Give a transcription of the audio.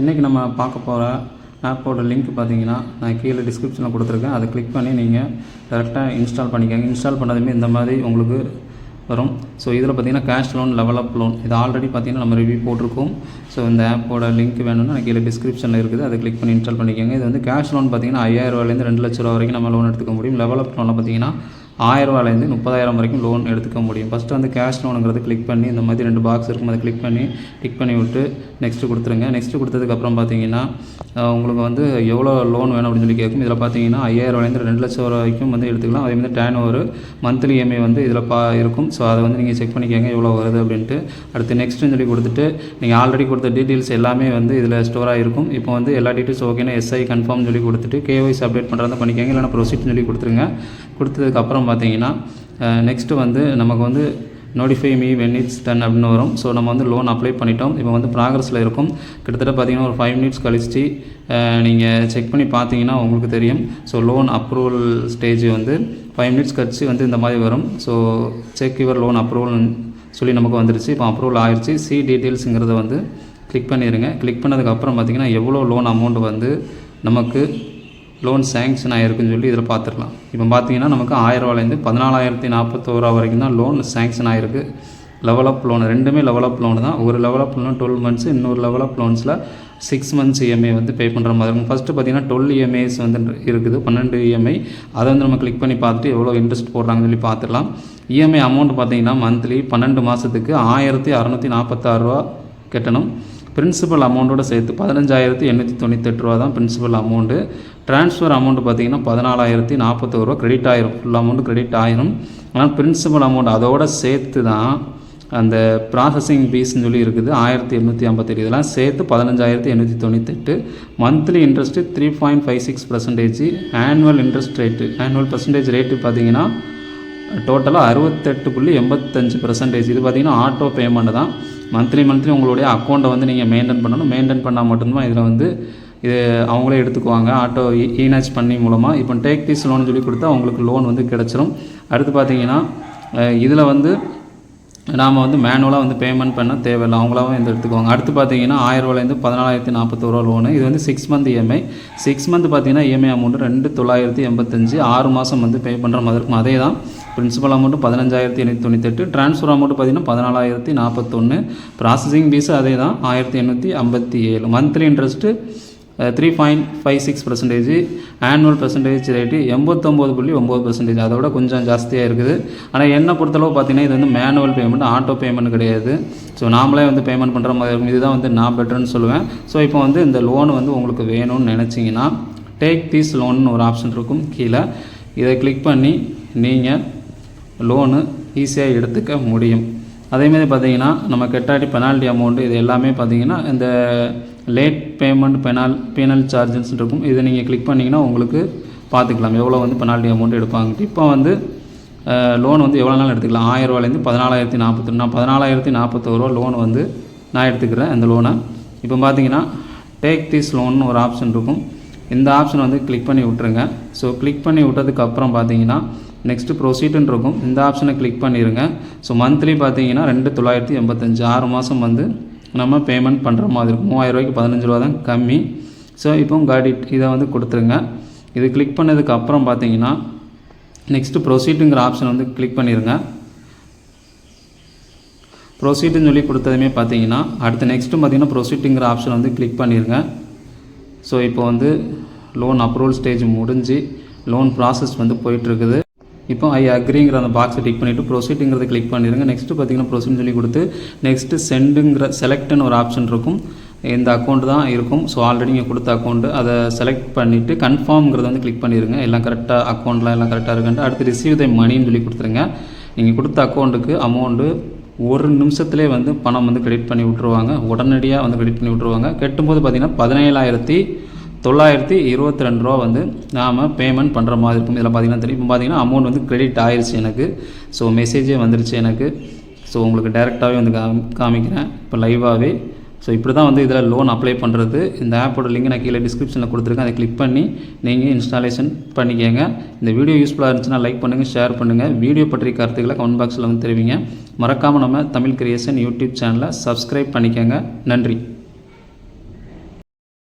இன்றைக்கி நம்ம பார்க்க போகிற ஆப்போட லிங்க் பார்த்தீங்கன்னா நான் கீழே டிஸ்கிரிப்ஷனில் கொடுத்துருக்கேன். அதை கிளிக் பண்ணி நீங்கள் டேரெக்டாக இன்ஸ்டால் பண்ணிக்கோங்க. இன்ஸ்டால் பண்ணதுமே இந்த மாதிரி உங்களுக்கு வரும். ஸோ இதில் பார்த்தீங்கன்னா cash loan level up loan இது ஆல்ரெடி பார்த்தீங்கன்னா நம்ம ரிவ்யூ போட்டிருக்கோம். ஸோ இந்த ஆப்போட லிங்க் வேணும்னா நான் கீழே டிஸ்கிரிப்ஷனில் இருக்குது. அதை கிளிக் பண்ணி இன்ஸ்டால் பண்ணிக்கோங்க. இது வந்து கேஷ் லோன் பார்த்தீங்கன்னா ஐயாயிரம் ரூபாயிலேருந்து ரெண்டு லட்ச ரூபா வரைக்கும் நம்ம லோன் எடுத்துக்க முடியும். லெவலப் லோனில் பார்த்தீங்கன்னா ஆயிரரூவாலேருந்து முப்பதாயிரம் வரைக்கும் லோன் எடுத்துக்க முடியும். ஃபஸ்ட்டு வந்து கேஷ் லோனுங்கிறது கிளிக் பண்ணி இந்த மாதிரி ரெண்டு பாக்ஸ் இருக்கும் அதை கிளிக் பண்ணி டிக் பண்ணி விட்டு நெக்ஸ்ட்டு கொடுத்துருங்க. நெக்ஸ்ட்டு கொடுத்ததுக்கப்புறம் பார்த்தீங்கன்னா உங்களுக்கு வந்து எவ்வளோ லோன் வேணும் அப்படின்னு சொல்லி கேட்கும் இதில் பார்த்தீங்கன்னா ஐயாயிரரூவாலேருந்து ரெண்டு லட்சம் ரூபா வரைக்கும் வந்து எடுத்துக்கலாம். அதே மாதிரி டேன் ஓவர் மந்த்லி இஎம்ஐ வந்து இதில் பா இருக்கும். ஸோ அதை வந்து நீங்கள் செக் பண்ணிக்கோங்க எவ்வளோ வருது அப்படின்ட்டு. அடுத்து நெக்ஸ்ட்டுன்னு சொல்லி கொடுத்துட்டு நீங்கள் ஆல்ரெடி கொடுத்த டீட்டெயில்ஸ் எல்லாமே வந்து இதில் ஸ்டோர் ஆகிருக்கும் இப்போ வந்து எல்லா டீட்டெயில்ஸ் ஓகேனா எஸ்ஐ கன்ஃபார்ம் சொல்லி கொடுத்துட்டு கேஒய்ஸ் அப்டேட் பண்ணுறதா பண்ணிக்கோங்க. இல்லைனா ப்ரொசீட் சொல்லி கொடுத்துருங்க. கொடுத்ததுக்கப்புறம் பார்த்தீங்கன்னா நெக்ஸ்ட்டு வந்து நமக்கு வந்து notify me when it's done அப்படின்னு வரும். ஸோ நம்ம வந்து லோன் அப்ளை பண்ணிட்டோம். இப்போ வந்து ப்ராக்ரஸில் இருக்கும். கிட்டத்தட்ட பார்த்தீங்கன்னா ஒரு ஃபைவ் மினிட்ஸ் கழிச்சு நீங்கள் செக் பண்ணி பார்த்தீங்கன்னா உங்களுக்கு தெரியும். ஸோ லோன் அப்ரூவல் ஸ்டேஜ் வந்து ஃபைவ் மினிட்ஸ் கழிச்சு வந்து இந்த மாதிரி வரும். So check your loan approval சொல்லி நமக்கு வந்துருச்சு. இப்போ அப்ரூவல் ஆயிடுச்சு சி டீட்டெயில்ஸுங்கிறத வந்து கிளிக் பண்ணிடுங்க கிளிக் பண்ணதுக்கப்புறம் பார்த்தீங்கன்னா எவ்வளோ லோன் அமௌண்ட் வந்து நமக்கு லோன் சேங்ஷன் ஆகிருக்குன்னு சொல்லி இதில் பார்த்துக்கலாம் இப்போ பார்த்தீங்கன்னா நமக்கு ஆயிரரூவாலேருந்து பதினாலாயிரத்தி நாற்பத்தோரூவா வரைக்கும் தான் லோன் சேங்ஷன் ஆகிருக்கு லெவல் அப் லோன் ரெண்டுமே லெவல் அப் லோன் தான். ஒரு level up loan twelve months இன்னொரு லெவல் அப் லோன்ஸில் சிக்ஸ் மந்த்ஸ் இஎம்ஐ வந்து பே பண்ணுற மாதிரி இருக்கும். ஃபஸ்ட்டு பார்த்தீங்கன்னா டுவெல் இஎம்ஐஸ் வந்து இருக்குது பன்னெண்டு இஎம்ஐ அதை வந்து நம்ம கிளிக் பண்ணி பார்த்துட்டு எவ்வளோ இன்ட்ரெஸ்ட் போடுறாங்கன்னு சொல்லி பார்த்துடலாம். இஎம்ஐ அமௌண்ட் பார்த்தீங்கன்னா மந்த்லி பன்னெண்டு மாதத்துக்கு ஆயிரத்தி அறநூற்றி நாற்பத்தாறு ரூபா கட்டணும். பிரின்சிபல் அமௌண்ட்டோட சேர்த்து பதினஞ்சாயிரத்தி எண்ணூற்றி தொண்ணூத்தெட்டு ரூபா தான் பிரின்சிபல் அமௌண்ட்டு ட்ரான்ஸ்ஃபர் அமௌண்ட் பார்த்தீங்கன்னா பதினாலாயிரத்தி நாற்பத்தோரு ரூபா. கிரெடிட் ஆயிரும். ஃபுல் அமௌண்ட் கிரெடிட் ஆயிரும். ஆனால் பிரின்சிபல் அமௌண்ட் அதோட சேர்த்து தான் அந்த ப்ராசஸிங் ஃபீஸ்னு சொல்லி இருக்குது. ஆயிரத்தி எண்ணூற்றி ஐம்பத்தெட்டு இதெல்லாம் சேர்த்து பதினஞ்சாயிரத்தி எண்ணூற்றி தொண்ணூத்தெட்டு. Monthly interest three point five six percentage annual interest rate annual percentage rate பார்த்தீங்கன்னா டோட்டலாக அறுபத்தெட்டு புள்ளி எண்பத்தஞ்சு பர்சன்டேஜ் இது பார்த்தீங்கன்னா ஆட்டோ பேமெண்ட் தான். மந்த்லி மந்த்லி உங்களுடைய அக்கௌண்ட்டை வந்து நீங்கள் மெயின்டைன் பண்ணணும். மெயின்டைன் பண்ணால் மட்டும்தான் இதில் வந்து இது அவங்களே எடுத்துக்குவாங்க. ஆட்டோ ஈனாச் e-, பண்ணி மூலமாக இப்போ டேக் டீஸ் லோன் சொல்லி கொடுத்தா அவங்களுக்கு லோன் வந்து கிடச்சிரும். அடுத்து பார்த்தீங்கன்னா இதில் வந்து நாம் வந்து மேனுவலாக வந்து பேமெண்ட் பண்ண தேவையில்லை. அவங்களாவும் இந்த எடுத்துக்குவாங்க. அடுத்து பார்த்தீங்கன்னா ஆயிரரூவாலேருந்து பதினாலாயிரத்தி நாற்பத்தோருவா லோனு இது வந்து six month EMI six month பார்த்தீங்கன்னா இஎம்ஐ அமௌண்ட் ரெண்டு தொள்ளாயிரத்தி எண்பத்தஞ்சு. ஆறு மாதம் வந்து பே பண்ணுற மாதிரி இருக்கும் அதே தான் பிரின்சிபல் அமௌண்ட்டு பதினஞ்சாயிரத்தி எண்ணூற்றி தொண்ணூத்தெட்டு ட்ரான்ஸ்ஃபர் அமௌண்ட்டு பார்த்தீங்கன்னா பதினாலாயிரத்தி நாற்பத்தொன்று ப்ராசஸிங் ஃபீஸு அதே தான் ஆயிரத்தி எண்ணூற்றி ஐம்பத்தி ஏழு. Monthly interest three point five six percentage annual percentage rate எண்பத்தொம்போது புள்ளி ஒம்பது பர்சன்டேஜ் அதோட கொஞ்சம் ஜாஸ்தியாக இருக்குது. ஆனால் என்ன பொறுத்தளவு பார்த்தீங்கன்னா இது வந்து மேனுவல் பேமெண்ட் ஆட்டோ பேமெண்ட் கிடையாது. ஸோ நாமளே வந்து பேமெண்ட் பண்ணுற மாதிரி இருக்கும். இதுதான் வந்து நான் பெட்டர்னு சொல்லுவேன். ஸோ இப்போ வந்து இந்த லோன் வந்து உங்களுக்கு வேணும்னு நினச்சிங்கன்னா டேக் தீஸ் லோன்னு ஒரு ஆப்ஷன் இருக்கும் கீழே. இதை கிளிக் பண்ணி நீங்கள் லோனு ஈஸியாக எடுத்துக்க முடியும். அதேமாதிரி பார்த்தீங்கன்னா நம்ம கெட்டாடி பெனால்ட்டி அமௌண்ட்டு இது எல்லாமே பார்த்தீங்கன்னா இந்த late payment penal penal charges இருக்கும். இதை நீங்கள் கிளிக் பண்ணிங்கன்னா உங்களுக்கு பார்த்துக்கலாம். எவ்வளோ வந்து பெனால்ட்டி அமௌண்ட் எடுப்பாங்க. இப்போ வந்து லோன் வந்து எவ்வளோ நாள் எடுத்துக்கலாம்? ஆயிரரூவாலேருந்து பதினாலாயிரத்தி நாற்பத்தொன்று நான் பதினாலாயிரத்தி நாற்பத்தோரு ரூபா லோன் வந்து நான் எடுத்துக்கிறேன் அந்த லோனை இப்போ பார்த்தீங்கன்னா டேக் திஸ் லோன் ஒரு ஆப்ஷன் இருக்கும். இந்த ஆப்ஷன் வந்து கிளிக் பண்ணி விட்ருங்க ஸோ கிளிக் பண்ணி விட்டதுக்கப்புறம் பார்த்தீங்கன்னா நெக்ஸ்ட்டு ப்ரொசீடுன்னு இருக்கும். இந்த ஆப்ஷனை கிளிக் பண்ணிடுங்க ஸோ மந்த்லி பார்த்தீங்கன்னா ரெண்டு தொள்ளாயிரத்தி எண்பத்தஞ்சு. ஆறு மாதம் வந்து நம்ம பேமெண்ட் பண்ணுற மாதிரி இருக்கும். மூவாயிரம் ரூபாய்க்கு பதினஞ்சு ரூபா தான் கம்மி. ஸோ இப்போ காடிட் இதை வந்து கொடுத்துருங்க. இது கிளிக் பண்ணதுக்கு அப்புறம் பார்த்தீங்கன்னா நெக்ஸ்ட்டு ப்ரொசீடுங்கிற ஆப்ஷன் வந்து கிளிக் பண்ணிடுங்க ப்ரொசீடுன்னு சொல்லி கொடுத்ததுமே பார்த்தீங்கன்னா அடுத்து நெக்ஸ்ட்டு பார்த்தீங்கன்னா ப்ரொசீட்டுங்கிற ஆப்ஷன் வந்து கிளிக் பண்ணிடுங்க ஸோ இப்போ வந்து லோன் அப்ரூவல் ஸ்டேஜ் முடிஞ்சு லோன் ப்ராசஸ் வந்து போயிட்டுருக்குது இப்போ ஐ அக்ரிங்கிற அந்த பாக்ஸை டிக் பண்ணிவிட்டு ப்ரொசீட்டுங்கிறத கிளிக் பண்ணிடுங்க நெக்ஸ்ட்டு பார்த்தீங்கன்னா ப்ரொசீட் சொல்லி கொடுத்து நெக்ஸ்ட்டு சென்டுங்கிற செலக்ட்னு ஒரு ஆப்ஷன் இருக்கும். இந்த அக்கௌண்ட் தான் இருக்கும். ஸோ ஆல்ரெடி நீங்கள் கொடுத்த அக்கௌண்ட்டு அதை செலக்ட் பண்ணிவிட்டு கன்ஃபார்ம்ங்கிறத வந்து கிளிக் பண்ணிடுங்க எல்லாம் கரெக்டாக அக்கௌண்ட்லாம் எல்லாம் கரெக்டாக இருக்குன்ட்டு அடுத்து ரிசீவ் தை மணின்னு சொல்லி கொடுத்துருங்க. நீங்கள் கொடுத்த அக்கௌண்ட்டுக்கு அமௌண்ட்டு ஒரு நிமிஷத்துலேயே வந்து பணம் வந்து கிரெடிட் பண்ணி விட்ருவாங்க உடனடியாக வந்து கிரெடிட் பண்ணி விட்ருவாங்க கட்டும்போது பார்த்தீங்கன்னா பதினேழாயிரத்தி தொள்ளாயிரத்தி இருபத்தி ரெண்டு ரூபா வந்து நாம் பேமெண்ட் பண்ணுற மாதிரி இருக்கும். இதில் பார்த்தீங்கன்னா தெரியும். இப்போ பார்த்தீங்கன்னா அமௌண்ட் வந்து கிரெடிட் ஆயிடுச்சு எனக்கு. ஸோ மெசேஜே வந்துருச்சு எனக்கு. ஸோ உங்களுக்கு டேரெக்டாகவே வந்து காமி காமிக்கிறேன். இப்போ லைவாகவே ஸோ இப்படி தான் வந்து இதில் லோன் அப்ளை பண்ணுறது இந்த ஆப்போட லிங்க் நான் கீழே டிஸ்கிரிப்ஷனில் கொடுத்துருக்கேன். அதை கிளிக் பண்ணி நீங்கள் இன்ஸ்டாலேஷன் பண்ணிக்கோங்க. இந்த வீடியோ யூஸ்ஃபுல்லாக இருந்துச்சுன்னா லைக் பண்ணுங்கள் ஷேர் பண்ணுங்கள் வீடியோ பற்றிய கருத்துக்களை கமெண்ட் பாக்ஸில் வந்து தெரிவிங்க. மறக்காமல் நம்ம தமிழ் கிரியேஷன் யூடியூப் சேனலை சப்ஸ்கிரைப் பண்ணிக்கோங்க. நன்றி.